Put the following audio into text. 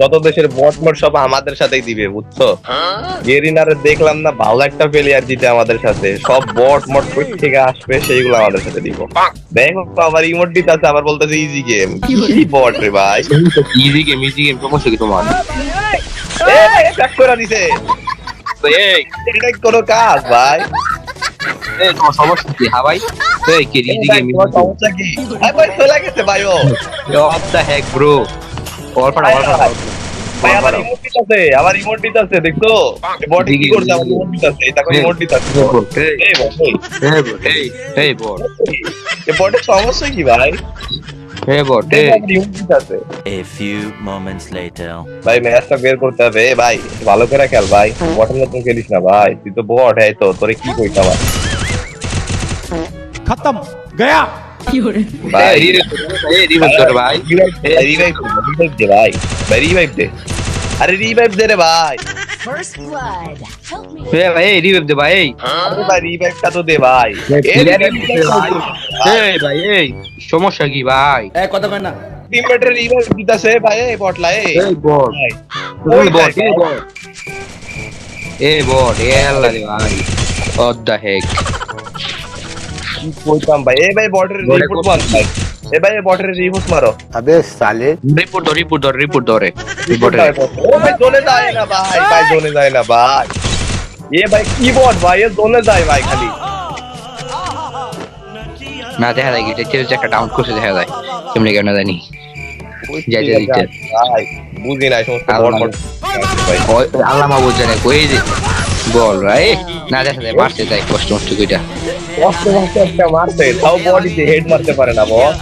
যত দেশের বট মট সব আমাদের সাথেই দিবে বুঝছ? গেরিনারে দেখলাম না ভালো একটা প্লেয়ার দিতে আমাদের সাথে। সব বট মট থেকে আসবে সেইগুলো আমাদের সাথে দিব। দেখো তো আবার ইমোট দিতে আছে আবার বলতেছে ইজি গেম কি বট রে ভাই? ইজি গেম ইজি গেম সমস্যা কি তোমার করে দিছে। এটা কোনো কাজ ভাই? সমস্যা কি হ্যাঁ ভাই? এই কি ইজি গেম সমস্যা কি? ভাই চলে গেছে ভাই ও। অফ দ্য হ্যাক ব্রো ভাই ম্যাচটা বের করতে হবে। ভাই ভালো করে খেল ভাই। বটন মতন খেলিস না ভাই। তুই তো বট হ্যাঁ তো তোরে কি করিস খতম গয়া। ভাই এই এই রিভাইভ কর ভাই। রিভাইভ রিভাইভ দে ভাই ভাই রিভাইভ দে। আরে রিভাইভ দে রে ভাই। রিভাইভ দে ভাই এই। আরে ভাই রিভাইভটা তো দে ভাই। এ ভাই। এই সমস্যা কি ভাই? টিমমেটের রিভাইভ দিতাছে ভাই এই বটলা এই। এই বট ওই বট এই বট বট এ আল্লাহ রে ভাই। কি কইতাম ভাই এ ভাই বটের বটে রিপোর্ট কত? মার ভাই এ ভাই বটের রিপোর্ট মারো अबे साले রিপোর্ট ধর রিপোর্ট ধর রিপোর্ট ধরে রিপোর্ট রিপোর্ট ও ভাই জোনে যায় না ভাই ভাই জোনে যায় না ভাই এ ভাই কি বট ভাই এ জোনে যায় ভাই খালি না দেখা যায় এটা চেয়ে একটা ডাউন করছে দেখা যায় কেমনে কেন জানি যাই যাই দিতে। ভাই বুঝি নাই সমস্ত বট আল্লাহ। বট ভাই ওই আল্লাহ মাহবুব জানে কই যে বল রাই না, দেখা যায়, মারতে যায়, কষ্ট মষ্ট কইটা কষ্ট কষ্ট একটা মারতে। তাও বডিতে হেড মারতে পারে না বস